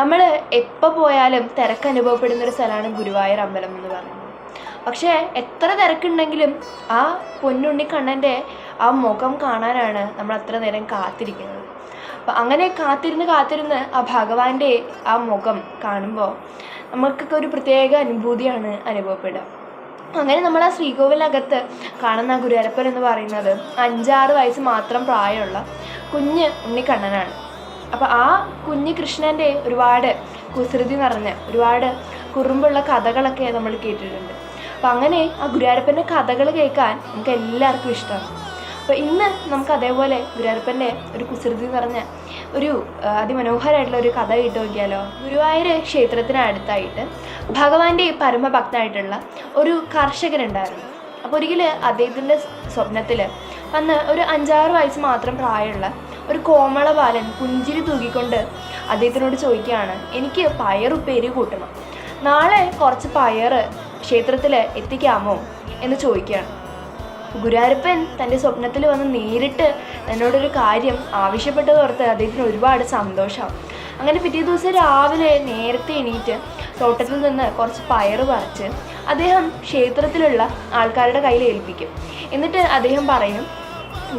നമ്മൾ എപ്പോൾ പോയാലും തിരക്ക് അനുഭവപ്പെടുന്ന ഒരു സ്ഥലമാണ് ഗുരുവായൂർ അമ്പലം എന്ന് പറയുന്നത്. പക്ഷേ എത്ര തിരക്കുണ്ടെങ്കിലും ആ പൊന്നുണ്ണി കണ്ണന്റെ ആ മുഖം കാണാനാണ് നമ്മൾ അത്ര നേരം കാത്തിരിക്കുന്നത്. അപ്പം അങ്ങനെ കാത്തിരുന്ന് കാത്തിരുന്ന് ആ ഭഗവാന്റെ ആ മുഖം കാണുമ്പോൾ നമുക്കൊക്കെ ഒരു പ്രത്യേക അനുഭൂതിയാണ് അനുഭവപ്പെടുക. അങ്ങനെ നമ്മൾ ആ ശ്രീകോവിലകത്ത് കാണുന്ന ഗുരുവരപ്പൻ എന്ന് പറയുന്നത് അഞ്ചാറ് വയസ്സ് മാത്രം പ്രായമുള്ള കുഞ്ഞ് ഉണ്ണിക്കണ്ണനാണ്. അപ്പോൾ ആ കുഞ്ഞു കൃഷ്ണന്റെ ഒരുപാട് കുസൃതി നിറഞ്ഞ ഒരുപാട് കുറുമ്പുള്ള കഥകളൊക്കെ നമ്മൾ കേട്ടിട്ടുണ്ട്. അപ്പം അങ്ങനെ ആ ഗുരുവായൂരപ്പന്റെ കഥകൾ കേൾക്കാൻ നമുക്ക് എല്ലാവർക്കും ഇഷ്ടമാണ്. അപ്പോൾ ഇന്ന് നമുക്ക് അതേപോലെ ഗുരുവായൂരപ്പന്റെ ഒരു കുസൃതി നിറഞ്ഞ ഒരു അതിമനോഹരമായിട്ടുള്ള ഒരു കഥ കേട്ട് നോക്കിയാലോ ഗുരുവായൂർ ക്ഷേത്രത്തിനടുത്തായിട്ട് ഭഗവാന്റെ പരമഭക്തനായിട്ടുള്ള ഒരു കർഷകനുണ്ടായിരുന്നു. അപ്പോൾ ഒരിക്കൽ അദ്ദേഹത്തിന്റെ സ്വപ്നത്തിൽ വന്ന് ഒരു അഞ്ചാറ് വയസ്സ് മാത്രം പ്രായമുള്ള ഒരു കോമള ബാലൻ പുഞ്ചിരി തൂക്കിക്കൊണ്ട് അദ്ദേഹത്തിനോട് ചോദിക്കുകയാണ് എനിക്ക് പയറുപ്പേരി കൂട്ടണം. നാളെ കുറച്ച് പയർ ക്ഷേത്രത്തിൽ എത്തിക്കാമോ? എന്ന് ചോദിക്കുകയാണ്. ഗുരുവായൂരപ്പൻ തന്റെ സ്വപ്നത്തിൽ വന്ന് നേരിട്ട് എന്നോടൊരു കാര്യം ആവശ്യപ്പെട്ടതോർത്ത് അദ്ദേഹത്തിന് ഒരുപാട് സന്തോഷമാവും അങ്ങനെ പിറ്റേ ദിവസം രാവിലെ നേരത്തെ എണീറ്റ് തോട്ടത്തിൽ നിന്ന് കുറച്ച് പയറ് പറിച്ച് അദ്ദേഹം ക്ഷേത്രത്തിലുള്ള ആൾക്കാരുടെ കയ്യിൽ ഏൽപ്പിക്കും. എന്നിട്ട് അദ്ദേഹം പറയും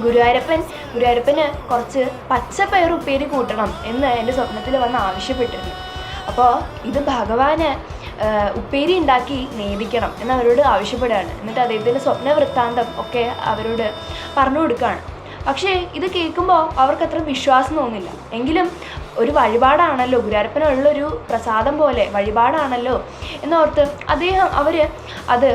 ഗുരുവായൂരപ്പൻ ഗുരുവായൂരപ്പന് കുറച്ച് പച്ചപ്പയർ ഉപ്പേരി കൂട്ടണം എന്ന് എന്റെ സ്വപ്നത്തിൽ വന്ന് ആവശ്യപ്പെട്ടിരുന്നു. അപ്പോൾ ഇത് ഭഗവാന് ഉപ്പേരി ഉണ്ടാക്കി നേദിക്കണം എന്ന് അവരോട് ആവശ്യപ്പെടുകയാണ്. എന്നിട്ട് അദ്ദേഹത്തിന്റെ സ്വപ്ന വൃത്താന്തം ഒക്കെ അവരോട് പറഞ്ഞു കൊടുക്കുകയാണ്. പക്ഷേ ഇത് കേൾക്കുമ്പോൾ അവർക്കത്ര വിശ്വാസം തോന്നില്ല. എങ്കിലും ഒരു വഴിപാടാണല്ലോ ഗുരുവായൂരപ്പനുള്ളൊരു പ്രസാദം പോലെ വഴിപാടാണല്ലോ എന്നോർത്ത് അദ്ദേഹം അവർ അത്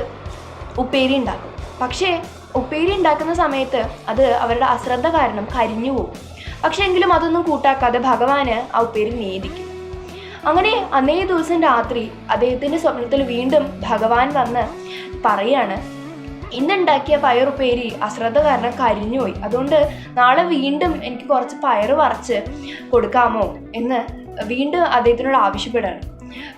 ഉപ്പേരി ഉണ്ടാക്കും. പക്ഷേ ഉപ്പേരി ഉണ്ടാക്കുന്ന സമയത്ത് അത് അവരുടെ അശ്രദ്ധ കാരണം കരിഞ്ഞു പോകും പക്ഷേ എങ്കിലും അതൊന്നും കൂട്ടാക്കാതെ ഭഗവാന് ആ ഉപ്പേരി നേദിക്കും അങ്ങനെ അന്നേ ദിവസം രാത്രി അദ്ദേഹത്തിന്റെ സ്വപ്നത്തിൽ വീണ്ടും ഭഗവാൻ വന്ന് പറയാണ് ഇന്നുണ്ടാക്കിയ പയറുപ്പേരി അശ്രദ്ധ കാരണം കരിഞ്ഞുപോയി അതുകൊണ്ട് നാളെ വീണ്ടും എനിക്ക് കുറച്ച് പയറ് വറച്ച് കൊടുക്കാമോ എന്ന് വീണ്ടും അദ്ദേഹത്തിനോട് ആവശ്യപ്പെടുകയാണ്.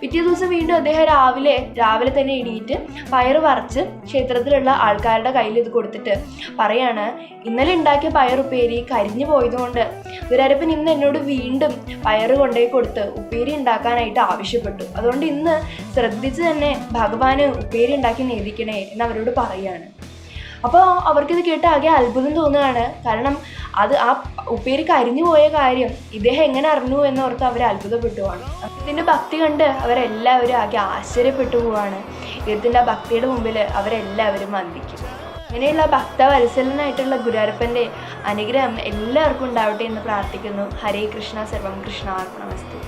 പിറ്റേ ദിവസം വീണ്ടും അദ്ദേഹം രാവിലെ രാവിലെ തന്നെ എണീറ്റ് പയറ് വറച്ച് ക്ഷേത്രത്തിലുള്ള ആൾക്കാരുടെ കയ്യിൽ ഇത് കൊടുത്തിട്ട് പറയാണ് ഇന്നലെ ഉണ്ടാക്കിയ പയറുപ്പേരി കരിഞ്ഞു പോയതുകൊണ്ട് ഗുരാരപ്പൻ ഇന്ന് എന്നോട് വീണ്ടും പയറ് കൊണ്ടുപോയി കൊടുത്ത് ഉപ്പേരി ഉണ്ടാക്കാനായിട്ട് ആവശ്യപ്പെട്ടു. അതുകൊണ്ട് ഇന്ന് ശ്രദ്ധിച്ച് തന്നെ ഭഗവാന് ഉപ്പേരി ഉണ്ടാക്കി നേദിക്കണേ എന്ന് അവരോട് പറയാണ്. അപ്പോൾ അവർക്കിത് കേട്ട് ആകെ അത്ഭുതം തോന്നുകയാണ്. കാരണം അത് ആ ഉപ്പേരി കരിഞ്ഞു പോയ കാര്യം ഇദ്ദേഹം എങ്ങനെ അറിഞ്ഞു എന്നോർത്ത് അവർ അത്ഭുതപ്പെട്ടു പോവാണ് ഇതിന്റെ ഭക്തി കണ്ട് അവരെല്ലാവരും ആകെ ആശ്ചര്യപ്പെട്ടു പോവാണ്. ഇദ്ദേഹത്തിന്റെ ആ ഭക്തിയുടെ മുമ്പിൽ അവരെല്ലാവരും വന്ദിക്കും. ഇങ്ങനെയുള്ള ഭക്തവത്സലനായിട്ടുള്ള ഗുരുവായൂരപ്പന്റെ അനുഗ്രഹം എല്ലാവർക്കും ഉണ്ടാവട്ടെ എന്ന് പ്രാർത്ഥിക്കുന്നു. ഹരേ കൃഷ്ണ സർവം കൃഷ്ണ അർപ്പണമസ്തു